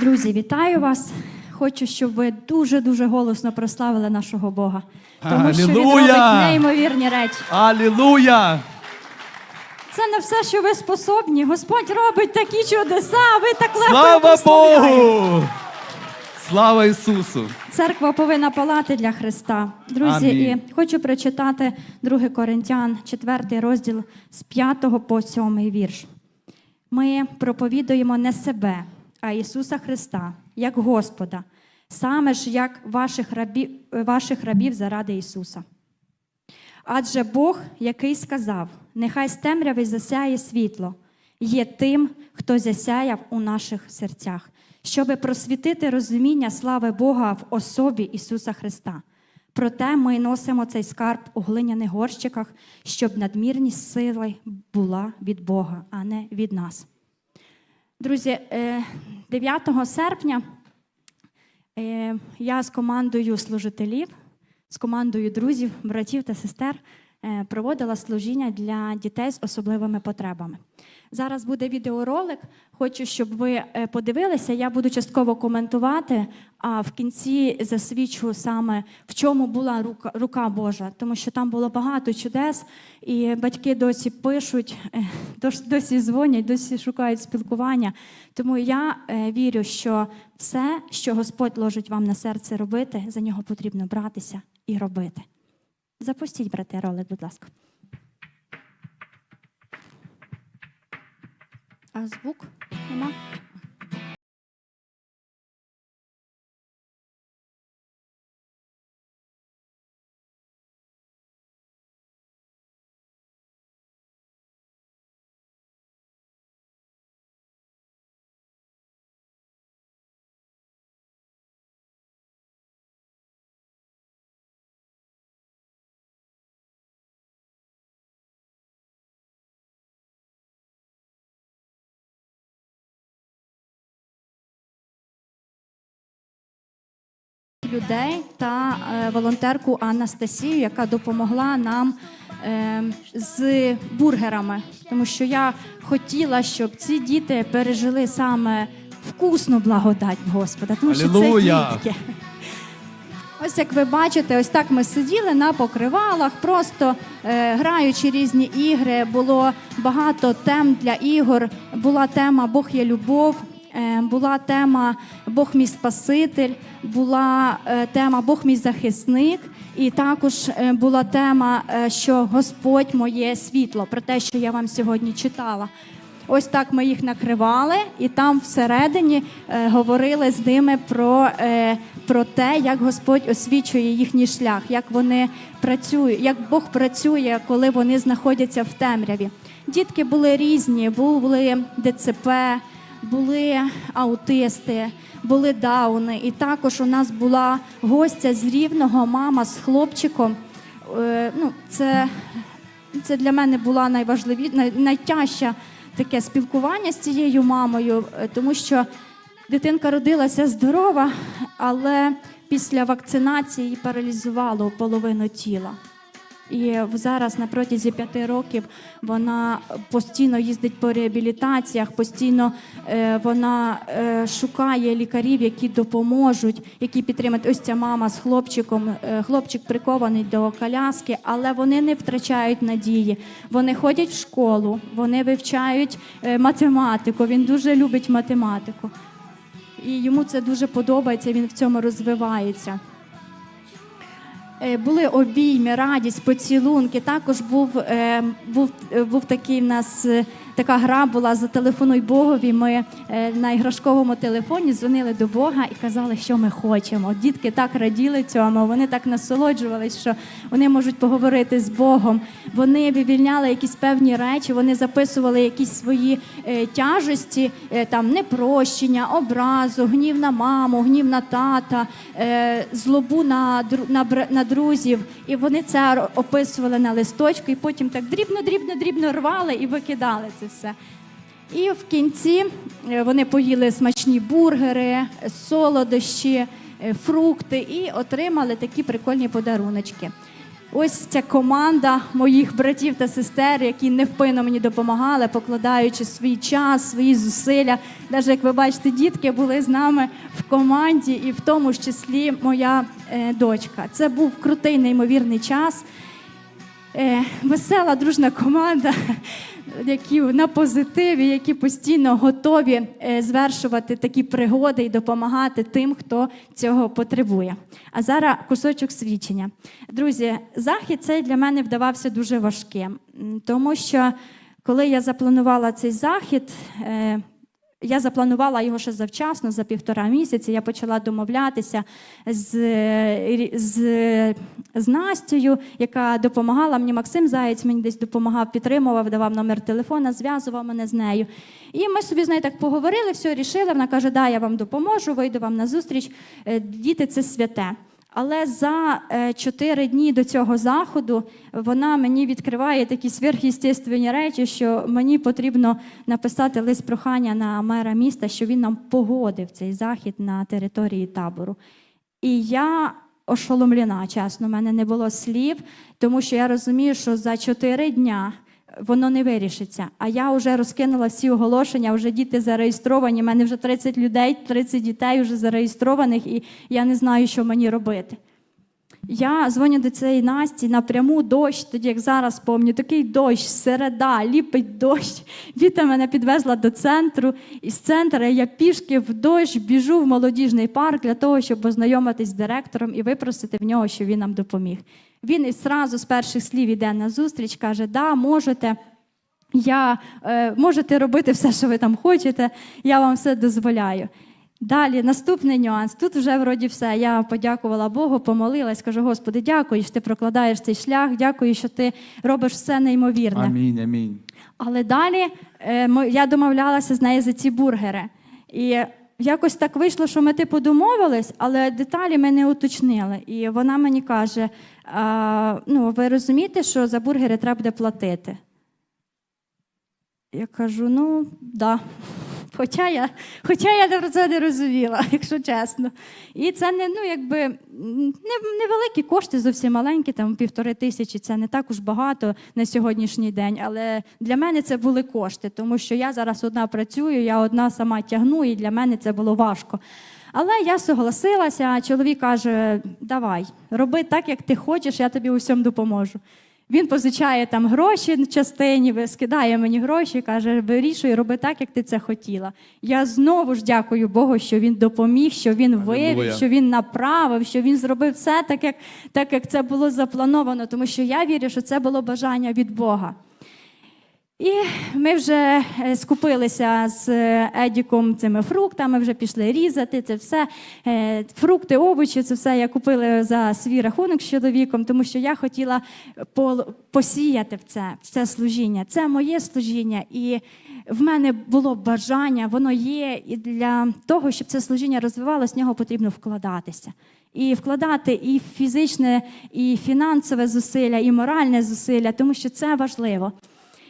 Друзі, вітаю вас. Хочу, щоб ви дуже-дуже голосно прославили нашого Бога. Тому що він робить неймовірні речі. Алілуя! Це не все, що ви способні. Господь робить такі чудеса, а ви так легко Слава. Богу! Слава Ісусу! Церква повинна палати для Христа. Друзі, Амінь. і хочу прочитати 2 Коринтян, 4 розділ з 5 по 7 вірш. Ми проповідуємо не себе, Ісуса Христа, як Господа, саме ж як ваших рабів, ваших рабів заради Ісуса. Адже Бог, який сказав: нехай з темряви засяє світло, є тим, хто засяяв у наших серцях, щоби просвітити розуміння слави Бога в особі Ісуса Христа. Проте ми носимо цей скарб у глиняних горщиках, щоб надмірність сили була від Бога, а не від нас. Друзі, е, 9 серпня Е, Я з командою служителів, з командою друзів, братів та сестер е, проводила служіння для дітей з особливими потребами. Зараз буде відеоролик. Хочу, щоб ви е, подивилися. Я буду частково коментувати, а в кінці засвідчу саме в чому була рука, рука Божа, тому що там було багато чудес, і батьки досі пишуть, е, досі дзвонять, досі шукають спілкування. Тому я е, вірю, що все, що Господь ложить вам на серце робити, за нього потрібно братися і робити. Запустіть, брате, ролик, будь ласка. А звук нема? Людей та е, волонтерку Анастасію, яка допомогла нам е, з бургерами. Тому що я хотіла, щоб ці діти пережили саме вкусну благодать Господа. Тому що це дітки. Ось як ви бачите, ось так ми сиділи на покривалах, просто е, граючи різні ігри. Було багато тем для ігор. Була тема Бог є любов, була тема Бог мій Спаситель, була е, тема Бог мій захисник, і також е, була тема, е, що Господь моє світло, про те, що я вам сьогодні читала. Ось так ми їх накривали, і там всередині е, говорили з ними про, е, про те, як Господь освічує їхній шлях, як вони працюють, як Бог працює, коли вони знаходяться в темряві. Дітки були різні, були ДЦП, були аутисти, були дауни. І також у нас була гостя з рівного, мама з хлопчиком. Е, ну, це це для мене була найважливі, най, найтяжча таке спілкування з цією мамою, е, тому що дитинка родилася здорова, але після вакцинації паралізувало половину тіла. І зараз на протязі п'яти років вона постійно їздить по реабілітаціях, постійно е, вона е, шукає лікарів, які допоможуть, які підтримують. Ось ця мама з хлопчиком. Е, хлопчик прикований до коляски, але вони не втрачають надії. Вони ходять в школу, вони вивчають е, математику. Він дуже любить математику. І йому це дуже подобається, він в цьому розвивається. Е, Були обійми, радість, поцілунки. Також був, е, був, е, був такий в нас така гра була Зателефонуй Богові. Ми на іграшковому телефоні дзвонили до Бога і казали, що ми хочемо. Дітки так раділи цьому, вони так насолоджувались, що вони можуть поговорити з Богом. Вони вивільняли якісь певні речі, вони записували якісь свої тяжесті, там непрощення, образу, гнів на маму, гнів на тата, злобу на, на, бр- друзів. І вони це описували на листочку, і потім так дрібно, дрібно, дрібно рвали і викидали це все. І в кінці е, вони поїли смачні бургери, солодощі, е, фрукти і отримали такі прикольні подаруночки. Ось ця команда моїх братів та сестер, які невпинно мені допомагали, покладаючи свій час, свої зусилля. Навіть як ви бачите, дітки були з нами в команді, і в тому ж числі моя е, дочка. Це був крутий, неймовірний час. Е, весела, дружна команда, які на позитиві, які постійно готові е, звершувати такі пригоди і допомагати тим, хто цього потребує. А зараз кусочок свідчення. Друзі, захід цей для мене вдавався дуже важким, тому що коли я запланувала цей захід. Я запланувала його ще завчасно, за півтора місяці. Я почала домовлятися з, з, з Настю, яка допомагала мені. Максим Заєць мені десь допомагав, підтримував, давав номер телефона, зв'язував мене з нею. І ми собі з нею так поговорили, все рішили. Вона каже: Да, я вам допоможу, вийду вам на зустріч. Е, Діти це святе. Але за е, чотири дні до цього заходу вона мені відкриває такі сверхъестественні речі, що мені потрібно написати лист прохання на мера міста, що він нам погодив цей захід на території табору. І я ошоломлена, чесно, в мене не було слів, тому що я розумію, що за чотири дня воно не вирішиться. А я вже розкинула всі оголошення, вже діти зареєстровані. У мене вже 30 людей, 30 дітей вже зареєстрованих, і я не знаю, що мені робити. Я дзвоню до цієї Насті напряму дощ, тоді як зараз пам'ятаю, такий дощ, середа, ліпить дощ. Віта мене підвезла до центру, і з центру я пішки в дощ біжу в молодіжний парк для того, щоб познайомитись з директором і випросити в нього, щоб він нам допоміг. Він і зразу з перших слів іде на зустріч, каже: Да, можете. Я е, можете робити все, що ви там хочете, я вам все дозволяю. Далі, наступний нюанс. Тут вже вроді все. Я подякувала Богу, помолилась, кажу: Господи, дякую, що ти прокладаєш цей шлях, дякую, що ти робиш все неймовірне. Амінь, амінь. Але далі е, я домовлялася з нею за ці бургери. І якось так вийшло, що ми типу домовились, але деталі ми не уточнили. І вона мені каже: а, ну, ви розумієте, що за бургери треба буде платити? Я кажу, ну, да. Хоча я, хоча я це не розуміла, якщо чесно. І це не, ну, якби, невеликі кошти, зовсім маленькі, там півтори тисячі, це не так уж багато на сьогоднішній день. Але для мене це були кошти, тому що я зараз одна працюю, я одна сама тягну, і для мене це було важко. Але я согласилася, а чоловік каже: давай, роби так, як ти хочеш, я тобі у всьому допоможу. Він позичає там гроші частині, скидає мені гроші, каже, вирішуй, роби так, як ти це хотіла. Я знову ж дякую Богу, що він допоміг, що він вивів, що він направив, що він зробив все так, як, так, як це було заплановано, тому що я вірю, що це було бажання від Бога. І ми вже е, скупилися з е, Едіком цими фруктами, вже пішли різати це все. Е, Фрукти, овочі, це все я купила за свій рахунок з чоловіком, тому що я хотіла посіяти в це, в це служіння. Це моє служіння, і в мене було бажання, воно є. І для того, щоб це служіння розвивалося, в нього потрібно вкладатися. І вкладати і фізичне, і фінансове зусилля, і моральне зусилля, тому що це важливо.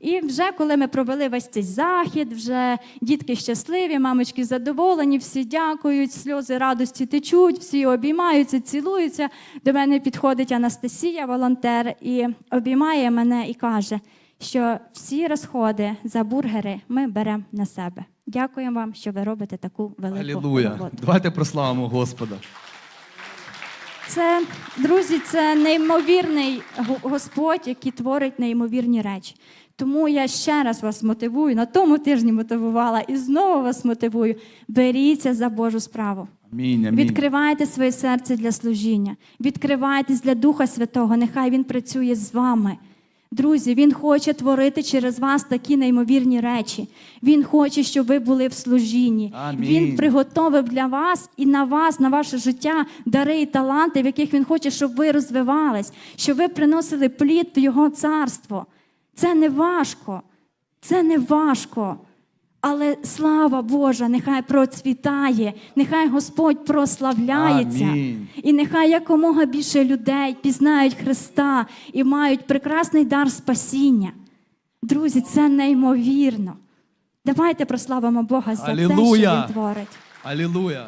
І вже коли ми провели весь цей захід, вже дітки щасливі, мамочки задоволені, всі дякують, сльози радості течуть, всі обіймаються, цілуються. До мене підходить Анастасія, волонтер, і обіймає мене і каже, що всі розходи за бургери ми беремо на себе. Дякуємо вам, що ви робите таку велику Алілуя. роботу. Давайте прославимо Господа. Це, друзі, це неймовірний Господь, який творить неймовірні речі. Тому я ще раз вас мотивую, на тому тижні мотивувала і знову вас мотивую. Беріться за Божу справу. Амінь, амінь. Відкривайте своє серце для служіння, відкривайтесь для Духа Святого. Нехай Він працює з вами. Друзі, Він хоче творити через вас такі неймовірні речі. Він хоче, щоб ви були в служінні. Амінь. Він приготовив для вас і на вас, на ваше життя дари і таланти, в яких він хоче, щоб ви розвивались, щоб ви приносили плід в Його царство. Це не важко. Це не важко. Але слава Божа, нехай процвітає, нехай Господь прославляється, Амінь. і нехай якомога більше людей пізнають Христа і мають прекрасний дар спасіння. Друзі, це неймовірно. Давайте прославимо Бога за те, що Він творить. Алілуя.